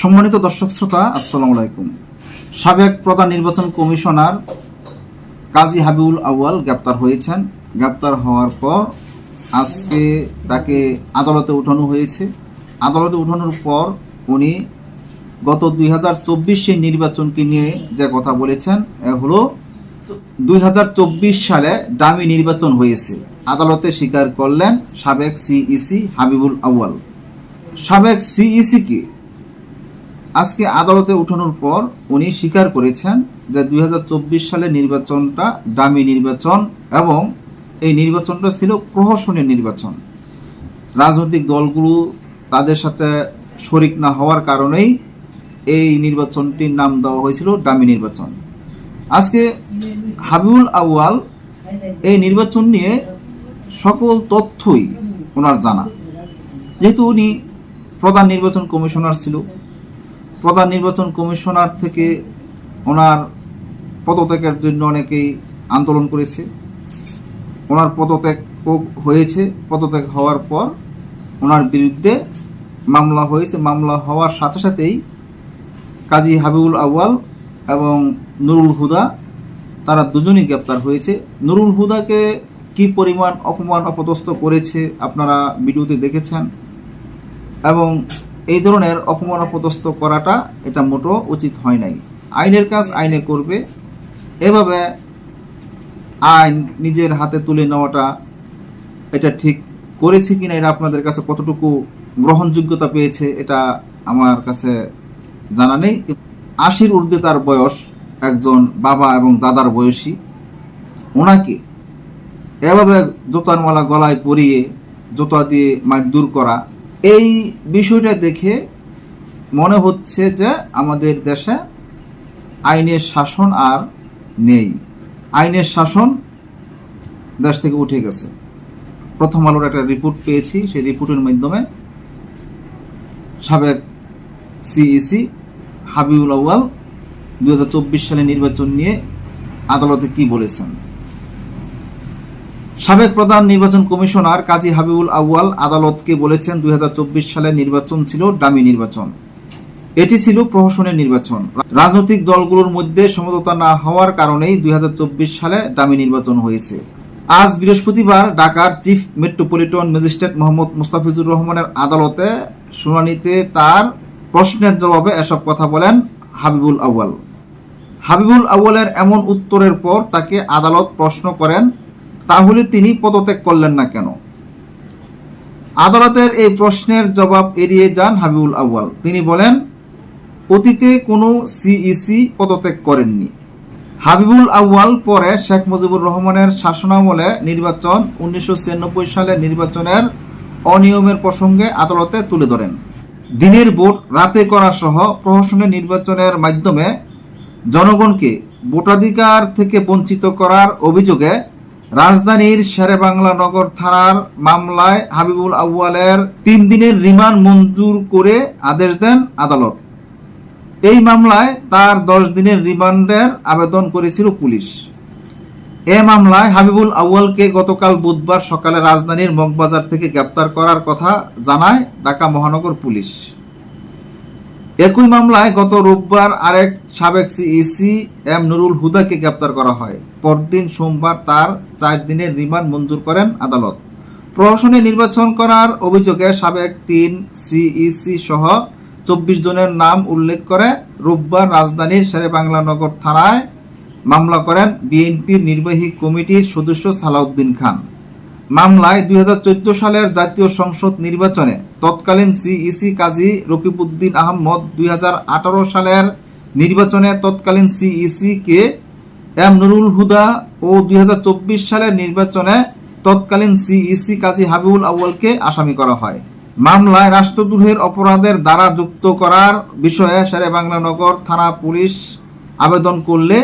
সম্মানিত দর্শক শ্রোতা, আসসালামু আলাইকুম। সাবেক প্রধান নির্বাচন কমিশনার কাজী হাবিবুল আউয়াল গ্রেপ্তার হয়েছেন। গ্রেপ্তার হওয়ার পর আজকে তাকে আদালতে উঠানো হয়েছে। আদালতে উঠানোর পর উনি গত দুই হাজার নির্বাচনকে নিয়ে যে কথা বলেছেন, এ হলো দুই হাজার চব্বিশ সালে ডামি নির্বাচন হয়েছে। আদালতে স্বীকার করলেন সাবেক সিইসি হাবিবুল আউয়াল। সাবেক সিইসি কে আজকে আদালতে উঠানোর পর উনি স্বীকার করেছেন যে দুই সালে নির্বাচনটা দামি নির্বাচন এবং এই নির্বাচনটা ছিল প্রহসনের নির্বাচন। রাজনৈতিক দলগুলো তাদের সাথে শরিক না হওয়ার কারণেই এই নির্বাচনটির নাম দেওয়া হয়েছিল দামি নির্বাচন। আজকে হাবিবুল আউয়াল এই নির্বাচন নিয়ে সকল তথ্যই ওনার জানা। যেহেতু উনি প্রধান নির্বাচন কমিশনার ছিল প্রধান নির্বাচন কমিশনার থেকে ওনার পদত্যাগের জন্য অনেকেই আন্দোলন করেছে। ওনার পদত্যাগ হয়েছে। পদত্যাগ হওয়ার পর ওনার বিরুদ্ধে মামলা হয়েছে। মামলা হওয়ার সাথে সাথেই কাজী হাবিবুল আউয়াল এবং নুরুল হুদা, তারা দুজনই গ্রেপ্তার হয়েছে। নুরুল হুদাকে কি পরিমাণ অপমান, অপদস্থ করেছে আপনারা ভিডিওতে দেখেছেন। এবং এই ধরনের অপমান অপদস্থ করাটা এটা মোটো উচিত হয় নাই। আইনের কাজ আইনে করবে। এভাবে আইন নিজের হাতে তুলে নেওয়াটা এটা ঠিক করেছে কিনা, এটা আপনাদের কাছে কতটুকু গ্রহণযোগ্যতা পেয়েছে, এটা আমার কাছে জানা নেই। আশির ঊর্ধ্বে তার বয়স একজন বাবা এবং দাদার বয়সী। ওনাকে এভাবে জোতার মালা গলায় পরিয়ে জোতা দিয়ে মারধর করা এই বিষয়টা দেখে মনে হচ্ছে যে আমাদের দেশে আইনের শাসন আর নেই। আইনের শাসন দেশ থেকে উঠে গেছে। প্রথম আলোর একটা রিপোর্ট পেয়েছি, সেই রিপোর্টের মাধ্যমে সাবেক সিইসি হাবিবুল আউয়াল দুই সালে নির্বাচন নিয়ে আদালতে কি বলেছেন? সাবেক প্রধান নির্বাচন কমিশনার কাজী হাবিবুল আউয়াল আদালতকে বলেছেন দুই সালের নির্বাচন ছিল ডামি নির্বাচন। এটি ছিল প্রহসনের নির্বাচন। রাজনৈতিক দলগুলোর মধ্যে সমঝোতা না হওয়ার কারণেই দুই হাজার চব্বিশ সালে ডামি নির্বাচন হয়েছে। আজ বৃহস্পতিবার ঢাকার chief metropolitan magistrate Mohammad Mustafizur রহমানের আদালতে শুনানিতে তার প্রশ্নের জবাবে এসব কথা বলেন হাবিবুল আউয়াল। হাবিবুল আউয়ালের এমন উত্তরের পর তাকে আদালত প্রশ্ন করেন তাহলে তিনি পদত্যাগ করলেন না কেন? আদালতের এই প্রশ্নের জবাব এড়িয়ে যান হাবিবুল আউয়াল। তিনি বলেন, অতীতে কোনো সিইসি পদত্যাগ করেননি। হাবিবুল আউয়াল পরে শেখ মুজিবুর রহমানের শাসনামলে নির্বাচন, উনিশশো সালের নির্বাচনের অনিয়মের প্রসঙ্গে আদালতে তুলে ধরেন। দিনের ভোট রাতে করা সহ প্রহসনের নির্বাচনের মাধ্যমে জনগণকে ভোটাধিকার থেকে বঞ্চিত করার অভিযোগে রাজধানীর শেরেবাংলা নগর থানার মামলায় হাবিবুল আউয়ালের তিন দিনের রিমান্ড মঞ্জুর করে আদেশ দেন আদালত। এই মামলায় তার দশ দিনের রিমান্ডের আবেদন করেছিল পুলিশ। এ মামলায় হাবিবুল আউয়ালকে গতকাল বুধবার সকালে রাজধানীর মগবাজার থেকে গ্রেপ্তার করার কথা জানায় ঢাকা মহানগর পুলিশ। একই মামলায় গত রোববার আরেক সাবেক সিইসি এম নুরুল হুদাকে গ্রেপ্তার করা হয়। পরদিন সোমবার তার চার দিনের রিমান্ড মঞ্জুর করেন আদালত। প্রহসনে নির্বাচন করার অভিযোগে সাবেক তিন সিইসি সহ চব্বিশ জনের নাম উল্লেখ করে রোববার রাজধানীর শেরেবাংলা নগর থানায় মামলা করেন বিএনপির নির্বাহী কমিটির সদস্য সালাউদ্দিন খান। মামলায় দুই হাজার চোদ্দ সালের জাতীয় সংসদ নির্বাচনে তৎকালীন সিইসি কাজী রকিবউদ্দিন আহমদ দুই হাজার আঠারো সালের নির্বাচনে তৎকালীন CEC K M Nurul Huda ও দুই হাজার চব্বিশ সালের নির্বাচনে তৎকালীন সিইসি কাজী হাবিবুল আউয়ালকে আসামি করা হয়। মামলায় রাষ্ট্রদ্রোহের অপরাধের দ্বারা যুক্ত করার বিষয়ে শেরেবাংলা নগর থানা পুলিশ আবেদন করলে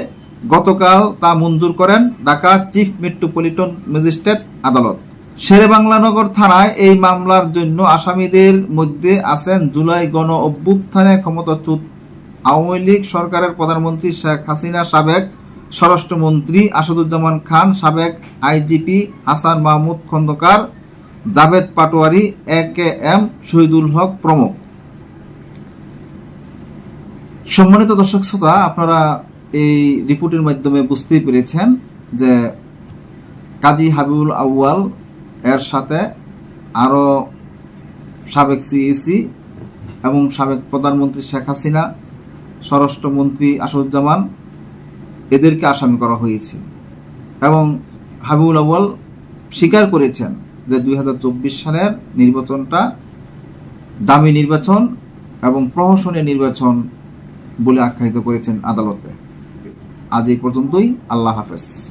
গতকাল তা মঞ্জুর করেন ঢাকা চিফ মেট্রোপলিটন ম্যাজিস্ট্রেট আদালত। শেরেবাংলানগর থানায় এই মামলার জন্য আসামিদের মধ্যে আছেন জুলাই গণ অভ্যুত্থানে ক্ষমতাচ্যুত আওয়ামী লীগ সরকারের প্রধানমন্ত্রী শেখ হাসিনা, সাবেক স্বরাষ্ট্রমন্ত্রী আসাদুজ্জামান খান, সাবেক IGP Hasan Mahmud Khandaker, Javed Patwari, A K M, Shahidul Haque প্রমুখ। সম্মানিত দর্শক শ্রোতা, আপনারা এই রিপোর্টের মাধ্যমে বুঝতেই পেরেছেন যে কাজী হাবিবুল আউয়াল এর সাথে আরও সাবেক সিইসি এবং সাবেক প্রধানমন্ত্রী শেখ হাসিনা, স্বরাষ্ট্রমন্ত্রী আসাদুজ্জামান এদেরকে আসামি করা হয়েছে এবং হাবিবুল আউয়াল স্বীকার করেছেন যে দুই হাজার চব্বিশ সালের নির্বাচনটা দামি নির্বাচন এবং প্রহসনের নির্বাচন বলে আখ্যায়িত করেছেন আদালতে। আজ এই পর্যন্তই, আল্লাহ হাফেজ।